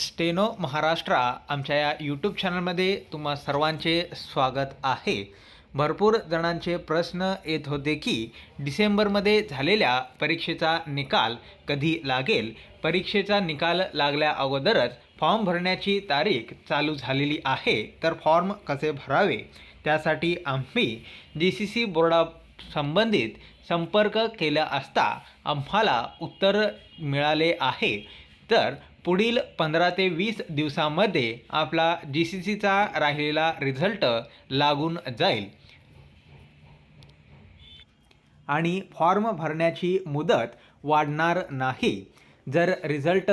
Steno Maharashtra आमच्या या YouTube चॅनलमध्ये तुम्हा सर्वांचे स्वागत आहे. भरपूर जणांचे प्रश्न येत होते की डिसेंबरमध्ये झालेल्या परीक्षेचा निकाल कधी लागेल? परीक्षेचा निकाल लागल्या अगोदरच फॉर्म भरण्याची तारीख चालू झालेली आहे तर फॉर्म कसे भरावे? त्यासाठी आम्ही जी सी सी बोर्डा संबंधित संपर्क केला असता आम्हाला उत्तर मिळाले आहे. तर पुढील पंधरा ते वीस दिवसामध्ये आपला जी सी सीचा राहिलेला रिझल्ट लागून जाईल. आणि फॉर्म भरण्याची मुदत वाढणार नाही. जर रिझल्ट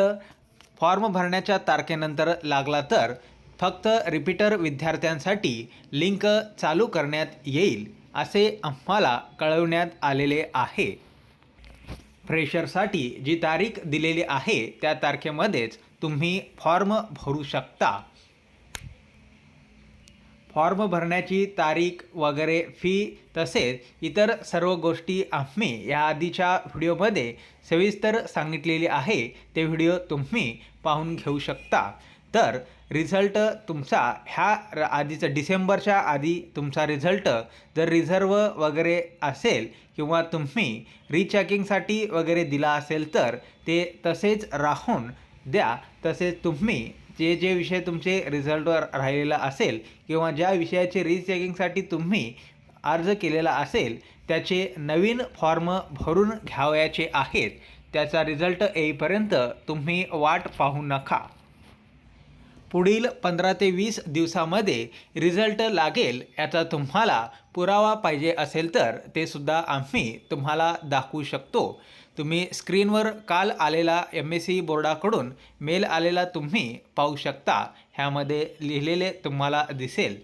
फॉर्म भरण्याच्या तारखेनंतर लागला तर फक्त रिपीटर विद्यार्थ्यांसाठी लिंक चालू करण्यात येईल असे आम्हाला कळवण्यात आलेले आहे. फ्रेशरसाठी जी तारीख दिलेली आहे त्या तारखेमध्येच तुम्ही फॉर्म भरू शकता. फॉर्म भरण्याची तारीख वगैरे फी तसेच इतर सर्व गोष्टी आम्ही या आधीच्या व्हिडिओमध्ये सविस्तर सांगितलेली आहे ते व्हिडिओ तुम्ही पाहून घेऊ शकता. तर रिझल्ट तुमचा ह्या र- आधीचं डिसेंबरच्या आधी तुमचा रिझल्ट जर रिझर्व वगैरे असेल किंवा तुम्ही रिचेकिंगसाठी वगैरे दिला असेल तर ते तसेच राहून द्या. तसेच तुम्ही जे जे विषय तुमचे रिझल्टवर राहिलेला असेल किंवा ज्या विषयाचे रिचेकिंगसाठी तुम्ही अर्ज केलेला असेल त्याचे नवीन फॉर्म भरून घ्यावयाचे आहेत. त्याचा रिझल्ट येईपर्यंत तुम्ही वाट पाहू नका. पुढील पंधरा ते वीस दिवसामध्ये रिझल्ट लागेल याचा तुम्हाला पुरावा पाहिजे असेल तर ते सुद्धा आम्ही तुम्हाला दाखवू शकतो. तुम्ही स्क्रीनवर काल आलेला एम एस सी बोर्डाकडून मेल आलेला तुम्ही पाहू शकता. ह्यामध्ये लिहिलेले तुम्हाला दिसेल.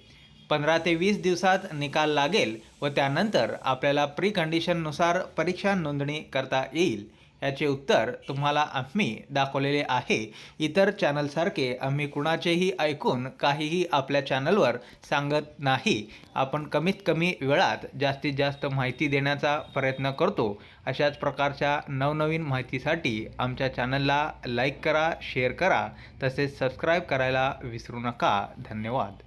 पंधरा ते वीस दिवसात निकाल लागेल व त्यानंतर आपल्याला प्री कंडिशननुसार परीक्षा नोंदणी करता येईल. याचे उत्तर तुम्हाला आम्ही दाखवलेले आहे. इतर चॅनलसारखे आम्ही कुणाचेही ऐकून काहीही आपल्या चॅनलवर सांगत नाही. आपण कमीत कमी वेळात जास्तीत जास्त माहिती देण्याचा प्रयत्न करतो. अशाच प्रकारच्या नवनवीन माहितीसाठी आमच्या चॅनलला लाईक करा शेअर करा. तसेच सबस्क्राईब करायला विसरू नका. धन्यवाद.